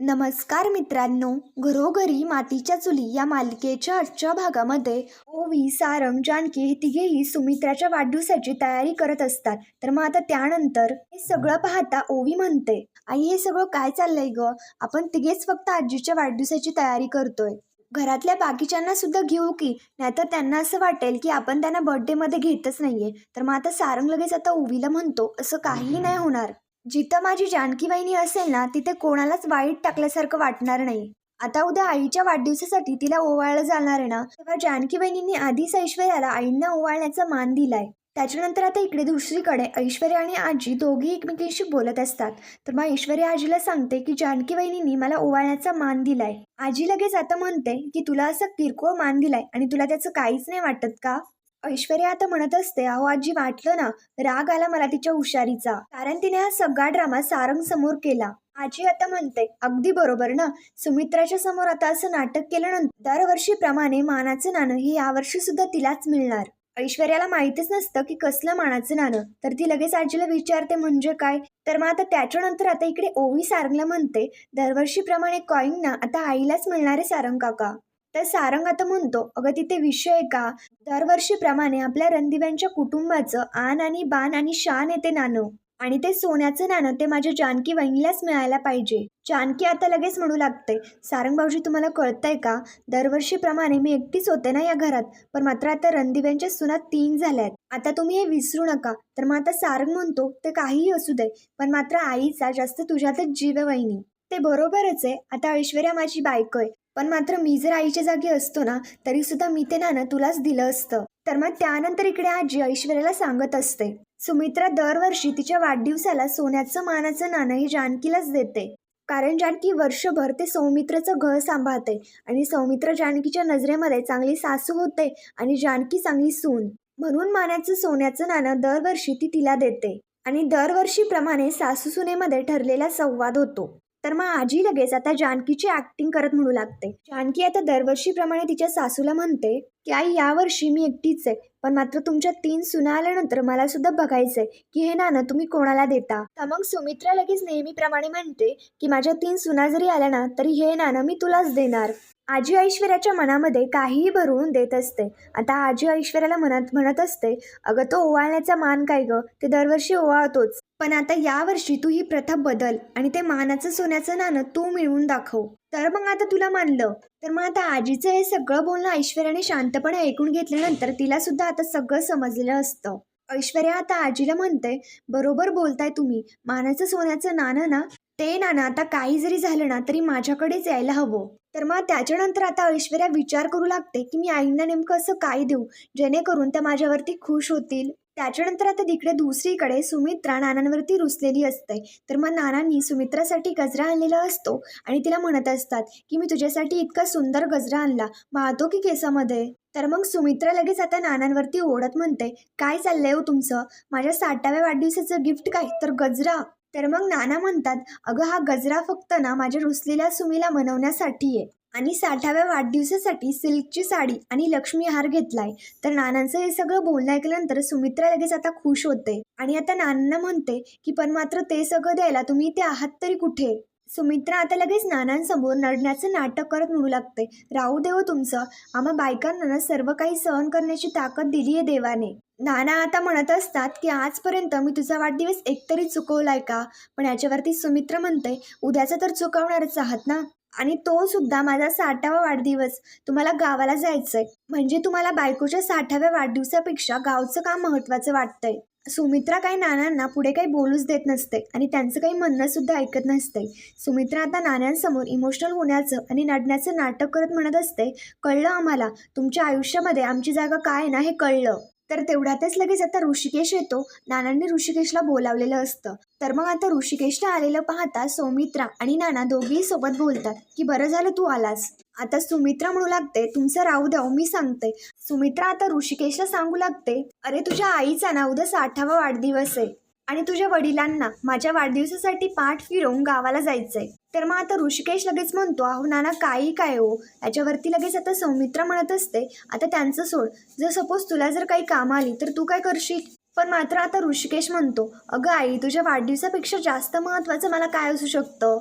नमस्कार मित्रांनो घरोघरी मातीच्या चुली या मालिकेच्या आजच्या भागामध्ये ओवी सारंग जानकी हे तिघेही सुमित्राच्या वाढदिवसाची तयारी करत असतात. तर मग आता त्यानंतर हे सगळं पाहता ओवी म्हणते आई हे सगळं काय चाललंय ग? आपण तिघेच फक्त आजीच्या वाढदिवसाची तयारी करतोय. घरातल्या बाकीच्यांना सुद्धा घेऊ की? नाहीतर त्यांना असं वाटेल की आपण त्यांना बर्थडेमध्ये घेतच नाहीये. तर मग आता सारंग लगेच आता ओवीला म्हणतो असं काहीही नाही होणार. जिथं माझी जानकी वहिनी असेल ना तिथे कोणालाच वाईट टाकल्यासारखं वाटणार नाही. आता उद्या आईच्या वाढदिवसासाठी तिला ओवाळलं जाणार आहे ना तेव्हा जानकी वहिनींनी आधीच ऐश्वर्याला आईंना ओवाळण्याचा मान दिलाय. त्याच्यानंतर आता इकडे दुसरीकडे ऐश्वर्या आणि आजी दोघी एकमेकींशी बोलत असतात. तर मग ऐश्वर्या आजीला सांगते की जानकी वहिनींनी मला ओवाळण्याचा मान दिलाय. आजी लगेच आता म्हणते की तुला असं किरकोळ मान दिलाय आणि तुला त्याचं काहीच नाही वाटत का? ऐश्वर्या आता म्हणत असते अहो आजी वाटलं ना? राग आला मला तिच्या हुशारीचा. कारण तिने हा सगळा ड्रामा सारंग समोर केला. आजी आता म्हणते अगदी बरोबर ना? सुमित्राच्या समोर आता असं नाटक केल्यानंतर दरवर्षीप्रमाणे मानाचं नाणं हे यावर्षी सुद्धा तिलाच मिळणार. ऐश्वर्याला माहितीच नसतं की कसलं मानाचं नाणं. तर ती लगेच आजीला विचारते म्हणजे काय? तर मग आता त्याच्यानंतर आता इकडे ओवी सारंगला म्हणते दरवर्षीप्रमाणे कॉईन ना आता आईलाच मिळणार आहे सारंग काका. तर सारंग आता म्हणतो अगं तिथे विषय आहे का? दरवर्षीप्रमाणे आपल्या रणदिव्यांच्या कुटुंबाचं आन आणि बाण आणि शान येते नाणं. आणि ते सोन्याचं नाणं ते माझ्या जानकी वहिनीलाच मिळायला पाहिजे. जानकी आता लगेच म्हणू लागते सारंग भाऊजी तुम्हाला कळतंय का? दरवर्षीप्रमाणे मी एकटीच होते ना या घरात पण मात्र आता रणदिव्यांच्या सुना तीन झाल्यात. आता तुम्ही हे विसरू नका. तर मग आता सारंग म्हणतो ते काहीही असू दे पण मात्र आईचा जास्त तुझ्यातच जीव वहिनी. ते बरोबरच आहे. आता ऐश्वर्या माझी बायको आहे. पण मात्र मी जर आईच्या जागी असतो ना तरी सुद्धा मी ते नाणं तुलाच दिलं असतं. तर मग त्यानंतर इकडे आजी ऐश्वर्याला सांगत असते. सुमित्रा दरवर्षी तिच्या वाढदिवसाला सोन्याचं मानाचं नाणं हे जानकीलाच देते. कारण जानकी वर्षभर ते सौमित्रचं घर सांभाळते आणि सौमित्र जानकीच्या नजरेमध्ये चांगली सासू होते आणि जानकी चांगली सून. म्हणून मानाचं सोन्याचं नाणं दरवर्षी ती तिला देते आणि दरवर्षीप्रमाणे सासू सुनेमध्ये ठरलेला संवाद होतो. तर मग आजी लगेच आता जानकीची ऍक्टिंग करत म्हणू लागते. जानकी आता दरवर्षीप्रमाणे तिच्या सासूला म्हणते की आई यावर्षी मी एकटीच आहे पण मात्र तुमच्या तीन सुना आल्यानंतर मला सुद्धा बघायचंय की हे नाणं तुम्ही कोणाला देता? तर मग सुमित्रा लगेच नेहमीप्रमाणे म्हणते की माझ्या तीन सुना जरी आल्या ना तरी हे नाणं मी तुलाच देणार. आजी ऐश्वर्याच्या मनामध्ये काहीही भरवून देत असते. आता आजी ऐश्वर्याला म्हणत म्हणत असते अगं तो ओवाळण्याचा मान काय ग? ते दरवर्षी ओवाळतोच. पण आता यावर्षी तू ही प्रथा बदल आणि ते मानाचं सोन्याचं नाणं तू मिळवून दाखव. तर मग आता तुला मानलं. तर मग आता आजीचं हे सगळं बोलणं ऐश्वर्याने शांतपणे ऐकून घेतल्यानंतर तिला सुद्धा आता सगळं समजलेलं असतं. ऐश्वर्या आता आजीला म्हणते बरोबर बोलताय तुम्ही. मानाचं सोन्याचं नाणं ना ते नाणं आता काही जरी झालं ना तरी माझ्याकडेच यायला हवं. तर मग त्याच्यानंतर आता ऐश्वर्या विचार करू लागते की मी आईंना नेमकं असं काय देऊ? जेणेकरून त्या माझ्यावरती खुश होतील. त्याच्यानंतर आता तिकडे दुसरीकडे सुमित्रा नानांवरती रुसलेली असते. तर मग नानांनी सुमित्रासाठी गजरा आणलेला असतो आणि तिला म्हणत असतात की मी तुझ्यासाठी इतका सुंदर गजरा आणला. वाहतो की केसामध्ये? तर मग सुमित्रा लगेच आता नानांवरती ओढत म्हणते काय चाललंय हो तुमचं? माझ्या साठाव्या वाढदिवसाचं गिफ्ट काय? तर गजरा. तर मग नाना म्हणतात अगं हा गजरा फक्त ना माझ्या रुसलेल्या सुमीला मनवण्यासाठी आहे आणि साठाव्या वाढदिवसासाठी सिल्कची साडी आणि लक्ष्मी हार घेतलाय. तर नानांचं हे सगळं बोलणं ऐकल्यानंतर सुमित्रा लगेच आता खुश होते आणि आता नानांना म्हणते की पण मात्र ते सगळं द्यायला तुम्ही ते आहात तरी कुठे? सुमित्रा आता लगेच नानांसमोर नडण्याचं नाटक करत म्हणू लागते राहू देव तुमचं. आम्हा बायकांना सर्व काही सहन करण्याची ताकद दिली आहे देवाने. नाना आता म्हणत असतात की आजपर्यंत मी तुझा वाढदिवस एकतरी चुकवलाय का? पण याच्यावरती सुमित्रा म्हणते उद्याचा तर चुकवणारच आहात ना? आणि तो सुद्धा माझा साठावा वाढदिवस. तुम्हाला गावाला जायचंय. म्हणजे तुम्हाला बायकोच्या साठाव्या वाढदिवसापेक्षा गावचं काम महत्वाचं वाटतंय. सुमित्रा काही नानांना पुढे काही बोलूच देत नसते आणि त्यांचं काही म्हणणं सुद्धा ऐकत नसते. सुमित्रा आता नाण्यांसमोर इमोशनल होण्याचं आणि नडण्याचं नाटक करत म्हणत असते कळलं आम्हाला. तुमच्या आयुष्यामध्ये आमची जागा काय ना हे कळलं. तर तेवढ्यातच लगेच आता ऋषिकेश येतो. नानांनी ऋषिकेशला बोलावलेलं असतं. तर मग आता ऋषिकेशला आलेलं पाहता सौमित्रा आणि नाना दोघेही सोबत बोलतात की बरं झालं तू आलास. आता सुमित्रा म्हणू लागते तुमचं राहू द्या मी सांगते. सुमित्रा आता ऋषिकेशला सांगू लागते अरे तुझ्या आईचा ना उद्या साठावा वाढदिवस आहे. आणि तुझ्या वडिलांना माझ्या वाढदिवसासाठी पाठ फिरवून गावाला जायचंय. तर मग आता ऋषिकेश लगेच म्हणतो अहो नाना काही काय हो? याच्यावरती लगेच आता सौमित्रा म्हणत असते. आता त्यांचं सोड. जर सपोज तुला जर काही काम आली तर तू काय करशील? पण मात्र आता ऋषिकेश म्हणतो अगं आई तुझ्या वाढदिवसापेक्षा जास्त महत्त्वाचं मला काय असू शकतं?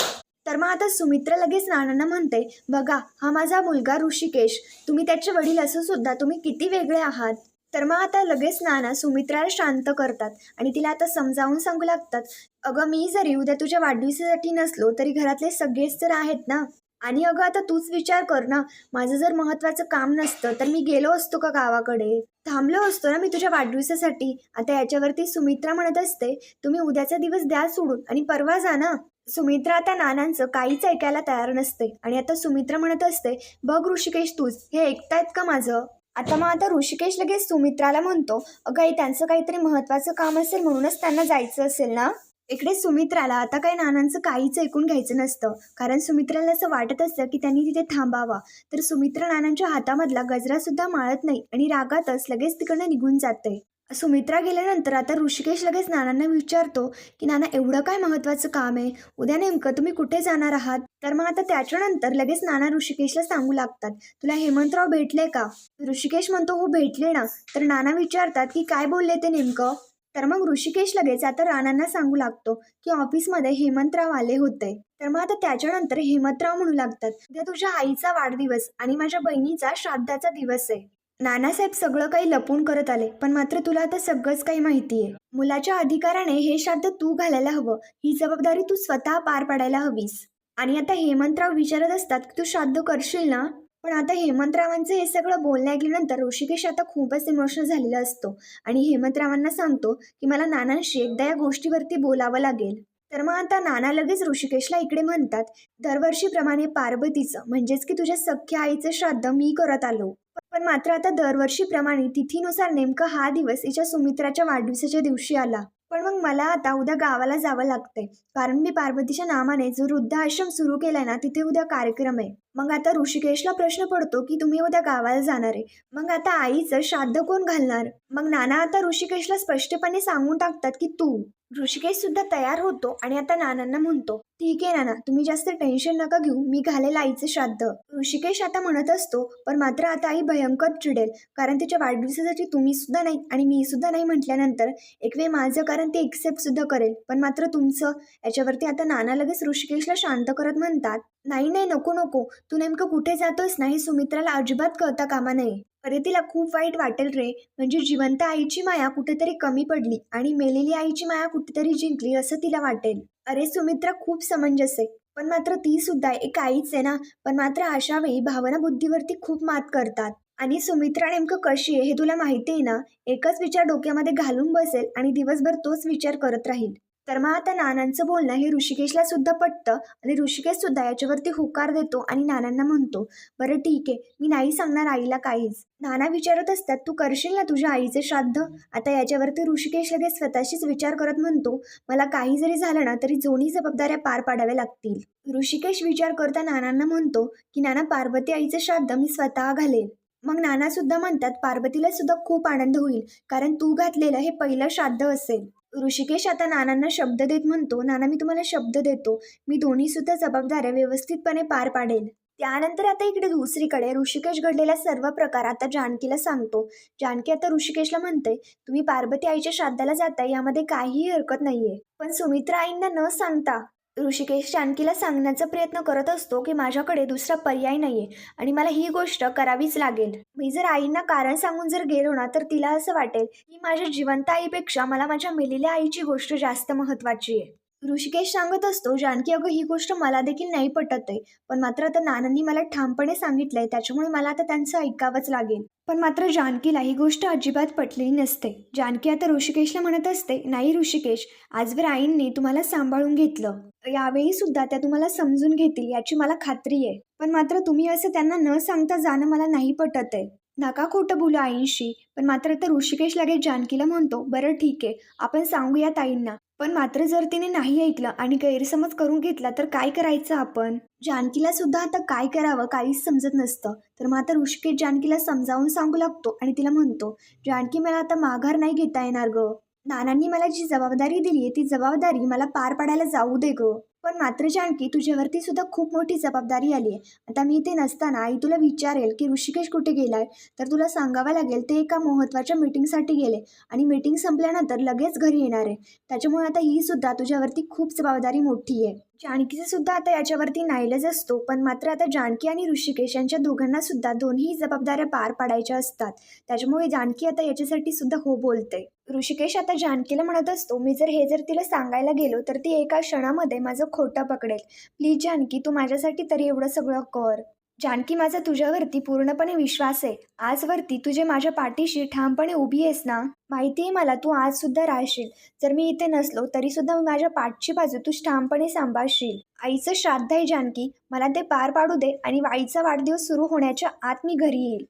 तर मग आता सुमित्रा लगेच नानांना म्हणते बघा हा माझा मुलगा ऋषिकेश. तुम्ही त्याचे वडील असून सुद्धा तुम्ही किती वेगळे आहात. तर मग आता लगेच नाना सुमित्राला शांत करतात आणि तिला आता समजावून सांगू लागतात अगं मी जरी उद्या तुझ्या वाढदिवसासाठी नसलो तरी घरातले सगळेच तर आहेत ना? आणि अगं आता तूच विचार कर ना माझं जर महत्वाचं काम नसतं तर मी गेलो असतो का गावाकडे? थांबलो असतो ना मी तुझ्या वाढदिवसासाठी. आता याच्यावरती सुमित्रा म्हणत असते तुम्ही उद्याचा दिवस द्या सोडून आणि परवा जा ना. सुमित्रा आता नानांचं काहीच ऐकायला तयार नसते आणि आता सुमित्रा म्हणत असते बघ ऋषिकेश तूच हे ऐकतायत का माझं? आता मग आता ऋषिकेश लगेच सुमित्राला म्हणतो अगं आई त्यांचं काहीतरी महत्वाचं काम असेल म्हणूनच त्यांना जायचं असेल ना? इकडे सुमित्राला आता काही नानांचं काहीच ऐकून घ्यायचं नसतं. कारण सुमित्राला असं वाटत असतं की त्यांनी तिथे थांबावा. तर सुमित्रा नानांच्या हातामधला गजरा सुद्धा माळत नाही आणि रागातच लगेच तिकडनं निघून जाते सुमित्रा गेल्यानंतर आता ऋषिकेश लगेच नानांना विचारतो की नाना एवढं काय महत्वाचं काम आहे? उद्या नेमकं तुम्ही कुठे जाणार आहात? तर मग आता त्याच्यानंतर लगेच नाना ऋषिकेशला सांगू लागतात तुला हेमंतराव भेटले का? ऋषिकेश म्हणतो हो भेटले ना. तर नाना विचारतात की काय बोलले ते नेमकं? तर मग ऋषिकेश लगेच आता राणांना सांगू लागतो की ऑफिसमध्ये हेमंतराव आले होते. तर मग आता त्याच्यानंतर हेमंतराव म्हणू लागतात उद्या तुझ्या आईचा वाढदिवस आणि माझ्या बहिणीचा श्राद्धाचा दिवस आहे. नानासाहेब सगळं काही लपून करत आले पण मात्र तुला आता सगळंच काही माहिती आहे मुलाच्या अधिकाराने हे श्राद्ध तू घालायला हवं ही जबाबदारी तू स्वतः पार पाडायला हवीस. आणि आता हेमंतराव विचारत असतात की तू श्राद्ध करशील ना? पण आता हेमंतरावांचं हे सगळं बोलणं ऐकल्यानंतर ऋषिकेश आता खूपच इमोशनल झालेला असतो. आणि हेमंतरावांना सांगतो की मला नानांशी एकदा या गोष्टीवरती बोलावं लागेल. तर मग आता नाना लगेच ऋषिकेशला इकडे म्हणतात दरवर्षीप्रमाणे पार्वतीचं म्हणजेच की तुझ्या सख्या आईचं श्राद्ध मी करत आलो. पण मात्र आता दरवर्षीप्रमाणे तिथीनुसार नेमका हा दिवस हिच्या सुमित्राच्या वाढदिवसाच्या दिवशी आला. पण मग मला आता उद्या गावाला जावं लागतंय. कारण मी पार्वतीच्या नामाने जो वृद्धाश्रम सुरू केलाय ना तिथे उद्या कार्यक्रम आहे. मग आता ऋषिकेशला प्रश्न पडतो की तुम्ही उद्या गावाला जाणार आहे. मग आता आईचं श्राद्ध कोण घालणार? मग नाना आता ऋषिकेशला स्पष्टपणे सांगून टाकतात की तू. ऋषिकेश सुद्धा तयार होतो आणि आता नानांना म्हणतो ठीक आहे नाना तुम्ही जास्त टेन्शन नका घेऊ मी घालेल आईचं श्राद्ध. ऋषिकेश आता म्हणत असतो पण मात्र आता आई भयंकर चिडेल कारण तिच्या वाढदिवसासाठी तुम्ही सुद्धा नाही आणि मी सुद्धा नाही म्हटल्यानंतर एक वेळ माझं कारण ते एक्सेप्ट सुद्धा करेल. पण मात्र तुमचं याच्यावरती आता नाना लगेच ऋषिकेशला शांत करत म्हणतात. नाही नाही नको नको. तू नेमकं कुठे जातोस ना हे सुमित्राला अजिबात कळता कामा नये. अरे तिला खूप वाईट वाटेल रे. म्हणजे जिवंत आईची माया कुठेतरी कमी पडली आणि मेलेली आईची माया कुठेतरी जिंकली असं तिला वाटेल. अरे सुमित्रा खूप समंजस आहे. पण मात्र ती सुद्धा एक आईच आहे ना? पण मात्र अशा वेळी भावना बुद्धीवरती खूप मात करतात. आणि सुमित्रा नेमकं कशी आहे हे तुला माहिती आहे ना? एकच विचार डोक्यामध्ये घालून बसेल आणि दिवसभर तोच विचार करत राहील. तर मग आता नानांचं बोलणं हे ऋषिकेशला सुद्धा पटतं आणि ऋषिकेश सुद्धा याच्यावरती होकार देतो आणि नानांना म्हणतो बरं ठीक आहे मी नाही सांगणार आईला काहीच. नाना विचारत असतात तू करशील ना तुझ्या आईचे श्राद्ध? आता याच्यावरती ऋषिकेश लगेच स्वतःशीच विचार करत म्हणतो मला काही जरी झालं ना तरी दोन्ही जबाबदाऱ्या पार पाडाव्या लागतील. ऋषिकेश विचार करता नानांना म्हणतो की नाना पार्वती आईचं श्राद्ध मी स्वतः घालेल मग नाना सुद्धा म्हणतात पार्वतीला सुद्धा खूप आनंद होईल कारण तू घातलेलं हे पहिलं श्राद्ध असेल. ऋषिकेश आता नानांना शब्द देत म्हणतो नाना मी तुम्हाला शब्द देतो. मी दोन्ही सुद्धा जबाबदाऱ्या व्यवस्थितपणे पार पाडेल त्यानंतर आता इकडे दुसरीकडे ऋषिकेश घडलेला सर्व प्रकार आता जानकीला सांगतो. जानकी आता ऋषिकेशला म्हणते तुम्ही पार्वती आईच्या श्राद्धाला जाताय यामध्ये काहीही हरकत नाहीये. पण सुमित्रा आईंना न सांगता ऋषिकेश जानकीला सांगण्याचा प्रयत्न करत असतो की माझ्याकडे दुसरा पर्याय नाहीये आणि मला ही गोष्ट करावीच लागेल. मी जर आईंना कारण सांगून जर गेलो ना तर तिला असं वाटेल की माझ्या जिवंत आईपेक्षा मला माझ्या मेलेल्या आईची गोष्ट जास्त महत्वाची आहे. ऋषिकेश सांगत असतो जानकी अगं ही गोष्ट मला देखील नाही पटत आहे पण मात्र आता नानांनी मला ठामपणे सांगितलंय त्याच्यामुळे मला आता त्यांचं ऐकावंच लागेल. पण मात्र जानकीला ही गोष्ट अजिबात पटलेली नसते. जानकी आता ऋषिकेशला म्हणत असते नाही ऋषिकेश आजवर आईंनी तुम्हाला सांभाळून घेतलं. यावेळी सुद्धा त्या तुम्हाला समजून घेतील याची मला खात्री आहे. पण मात्र तुम्ही असं त्यांना न सांगता जाणं मला नाही पटत आहे नका खोटं बोलू आईंशी पण मात्र तर ऋषिकेश लगेच जानकीला म्हणतो बरं ठीक आहे आपण सांगूया ताईंना पण मात्र जर तिने नाही ऐकलं आणि गैरसमज करून घेतला तर काय करायचं आपण? जानकीला सुद्धा आता काय करावं काहीच समजत नसतं तर मग आता ऋषिकेश जानकीला समजावून सांगू लागतो आणि तिला म्हणतो जानकी मला आता माघार नाही घेता येणार ग. नानांनी मला जी जबाबदारी दिली आहे ती जबाबदारी मला पार पाडायला जाऊ दे गं. पण मात्र जानकी तुझ्यावरती सुद्धा खूप मोठी जबाबदारी आली आहे आता मी इथे नसताना आई तुला विचारेल की ऋषिकेश कुठे गेलाय? तर तुला सांगावं लागेल ते एका महत्त्वाच्या मीटिंगसाठी गेले आणि मीटिंग संपल्यानंतर लगेच घरी येणार आहे. त्याच्यामुळे आता ही सुद्धा तुझ्यावरती खूप जबाबदारी मोठी आहे. जानकीचा सुद्धा आता याच्यावरती नाईलाज असतो पण मात्र आता जानकी आणि ऋषिकेश यांच्या दोघांना सुद्धा दोन्ही जबाबदाऱ्या पार पाडायच्या असतात. त्याच्यामुळे जानकी आता याच्यासाठी सुद्धा हो बोलते ऋषिकेश आता जानकीला म्हणत असतो मी जर हे जर तिला सांगायला गेलो तर ती एका क्षणामध्ये माझं खोटं पकडेल. प्लीज जानकी तू माझ्यासाठी तरी एवढं सगळं कर. जानकी माझा तुझ्यावरती पूर्णपणे विश्वास आहे. आजवरती तुझे माझ्या पाठीशी ठामपणे उभी आहेस ना? माहिती आहे मला तू आज सुद्धा राहशील. जर मी इथे नसलो तरी सुद्धा माझ्या पाठची बाजू तू ठामपणे सांभाळशील. आईचं श्राद्ध आहे जानकी. मला ते पार पाडू दे आणि आईचा वाढदिवस सुरू होण्याच्या आत मी घरी येईल.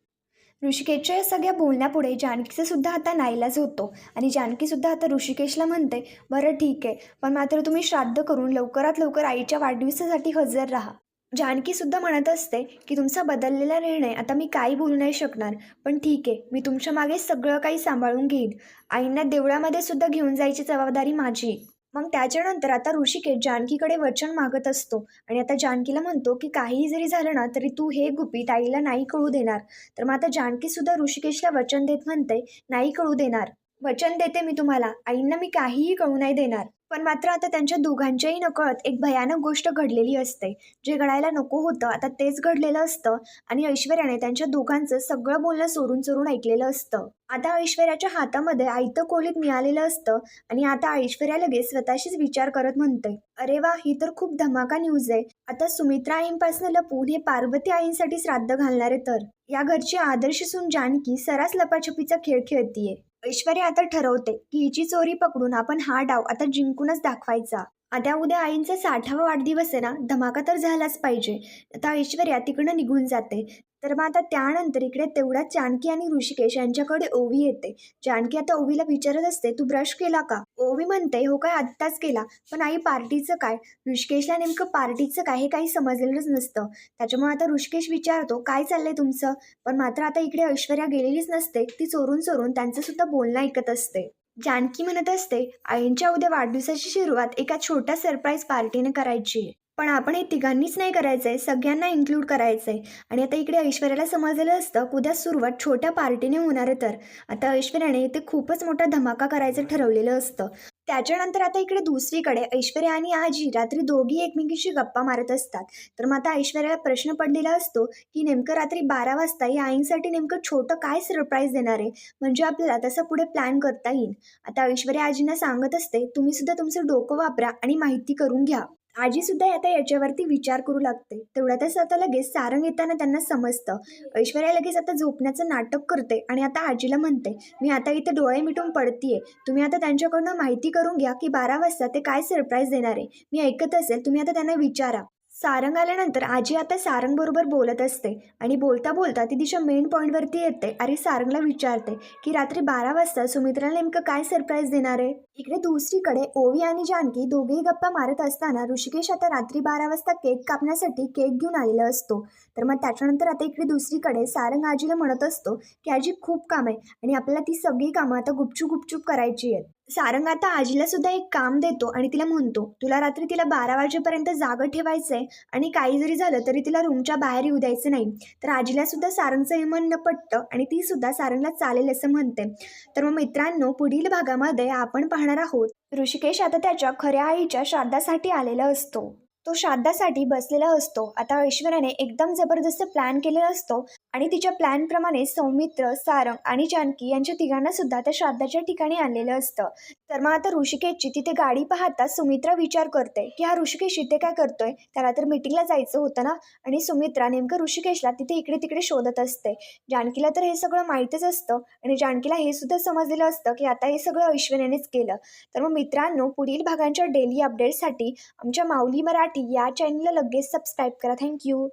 ऋषिकेशच्या या सगळ्या बोलण्यापुढे जानकीचा सुद्धा आता नाईलाज होतो. आणि जानकीसुद्धा आता ऋषिकेशला म्हणते बरं ठीक आहे. पण मात्र तुम्ही श्राद्ध करून लवकरात लवकर आईच्या वाढदिवसासाठी हजर राहा. जानकी सुद्धा म्हणत असते की तुमचा बदललेला निर्णय आता मी काही बोलू नाही शकणार पण ठीक आहे मी तुमच्या मागे सगळं काही सांभाळून घेईन. आईंना देवळामध्ये सुद्धा घेऊन जायची जबाबदारी माझी. मग त्याच्यानंतर आता ऋषिकेश जानकीकडे वचन मागत असतो आणि आता जानकीला म्हणतो की काहीही जरी झालं ना तरी तू हे गुपित आईला नाही कळू देणार. तर मग आता जानकी सुद्धा ऋषिकेशला वचन देत म्हणते नाही कळू देणार. वचन देते मी तुम्हाला आईंना मी काहीही कळू नाही देणार. पण मात्र आता त्यांच्या दोघांच्याही नकळत एक भयानक गोष्ट घडलेली असते. जे घडायला नको होतं आता तेच घडलेलं असतं आणि ऐश्वर्याने त्यांच्या दोघांचं सगळं बोलणं चोरून चोरून ऐकलेलं असतं. आता ऐश्वर्याच्या हातामध्ये आयतं कोलीत मिळालेलं असतं आणि आता ऐश्वर्या लगेच स्वतःशीच विचार करत म्हणते अरे वा ही तर खूप धमाका न्यूज आहे. आता सुमित्रा आईंपासून लपून हे पार्वती आईंसाठी श्राद्ध घालणारे तर. या घरची आदर्श सून जानकी सरास लपाछपीचा खेळ खेळतीये. ऐश्वर्या आता ठरवते की हिची चोरी पकडून आपण हा डाव आता जिंकूनच दाखवायचा. आता उद्या आईंचा साठावा वाढदिवस आहे ना धमाका तर झालाच पाहिजे. आता ऐश्वर्या तिकडनं निघून जाते. तर मग आता त्यानंतर इकडे तेवढा जानकी आणि ऋषिकेश यांच्याकडे ओवी येते. जानकी आता ओवीला विचारत असते तू ब्रश केला का? ओवी म्हणते हो काय आत्ताच केला. पण आई पार्टीचं काय? ऋषिकेशला नेमकं पार्टीचं काय हे काही समजलेलंच नसतं. त्याच्यामुळे आता ऋषिकेश विचारतो काय चाललंय तुमचं? पण मात्र आता इकडे ऐश्वर्या गेलेलीच नसते. ती चोरून चोरून त्यांचं सुद्धा बोलणं ऐकत असते. जानकी म्हणत असते आईंच्या उद्या वाढदिवसाची सुरुवात एका छोट्या सरप्राईज पार्टीने करायची. आहे. पण आपण हे तिघांनीच नाही करायचंय सगळ्यांना इन्क्लूड करायचंय. आणि आता इकडे ऐश्वर्याला समजलेलं असतं की उद्या सुरुवात छोट्या पार्टीने होणार आहे तर. आता ऐश्वर्याने इथे खूपच मोठा धमाका करायचं ठरवलेलं असतं. त्याच्यानंतर आता इकडे दुसरीकडे ऐश्वर्या आणि आजी रात्री दोघी एकमेकींशी गप्पा मारत असतात. तर मग आता ऐश्वर्याला प्रश्न पडलेला असतो की नेमकं रात्री बारा वाजता या आईंसाठी नेमकं छोटं काय सरप्राईज देणार आहे? म्हणजे आपल्याला तसं पुढे प्लॅन करता येईल. आता ऐश्वर्या आजींना सांगत असते तुम्ही सुद्धा तुमचं डोकं वापरा आणि माहिती करून घ्या. आजी सुद्धा आता याच्यावरती विचार करू लागते. तेवढ्यातच आता लगेच सारंग येताना त्यांना समजतं. ऐश्वर्या लगेच आता झोपण्याचं नाटक करते आणि आता आजीला म्हणते मी आता इथे डोळे मिटून पडतीये. तुम्ही आता त्यांच्याकडनं माहिती करून घ्या की बारा वाजता ते काय सरप्राईज देणार आहे. मी ऐकत असेल तुम्ही आता त्यांना विचारा. सारंग आल्यानंतर आजी आता सारंग बरोबर बोलत असते आणि बोलता बोलता ती तिच्या मेन पॉईंटवरती येते. आणि सारंगला विचारते की रात्री बारा वाजता सुमित्राला नेमकं काय सरप्राईज देणार आहे? इकडे दुसरीकडे ओवी आणि जानकी दोघेही गप्पा मारत असताना ऋषिकेश आता रात्री बारा वाजता केक कापण्यासाठी केक घेऊन आलेला असतो. तर मग त्याच्यानंतर आता इकडे दुसरीकडे सारंग आजीला म्हणत असतो की आजी खूप काम आहे आणि आपल्याला ती सगळी कामं आता गुपचूप गुपचूप करायची आहेत. सारंग आता आजीला सुद्धा एक काम देतो आणि तिला म्हणतो तुला रात्री तिला बारा वाजेपर्यंत जागं ठेवायचं आहे आणि काही जरी झालं तरी तिला रूमच्या बाहेर येऊ द्यायचं नाही. तर आजीला सुद्धा सारंगचं हे म्हणणं पटतं आणि ती सुद्धा सारंगला चालेल असं म्हणते. तर मग मित्रांनो पुढील भागामध्ये आपण पाहणार आहोत ऋषिकेश आता त्याच्या खऱ्या आईच्या श्राद्धासाठी आलेला असतो. तो श्राद्धासाठी बसलेला असतो. आता ऐश्वर्याने एकदम जबरदस्त प्लॅन केलेला असतो आणि तिच्या प्लॅनप्रमाणे सौमित्र सारंग आणि जानकी यांच्या तिघांना सुद्धा त्या श्राद्धाच्या ठिकाणी आणलेलं असतं. तर मग आता ऋषिकेशची तिथे गाडी पाहता सुमित्रा विचार करते की हा ऋषिकेश इथे काय करतोय? त्याला तर मिटिंगला जायचं होतं ना? आणि सुमित्रा नेमकं ऋषिकेशला तिथे इकडे तिकडे शोधत असते. जानकीला तर हे सगळं माहीतच असतं आणि जानकीला हे सुद्धा समजलेलं असतं की आता हे सगळं ऐश्वर्यानेच केलं. तर मग मित्रांनो पुढील भागांच्या डेली अपडेट्ससाठी आमच्या माऊली मराठी या चॅनलला लगेच सबस्क्राईब करा. थँक्यू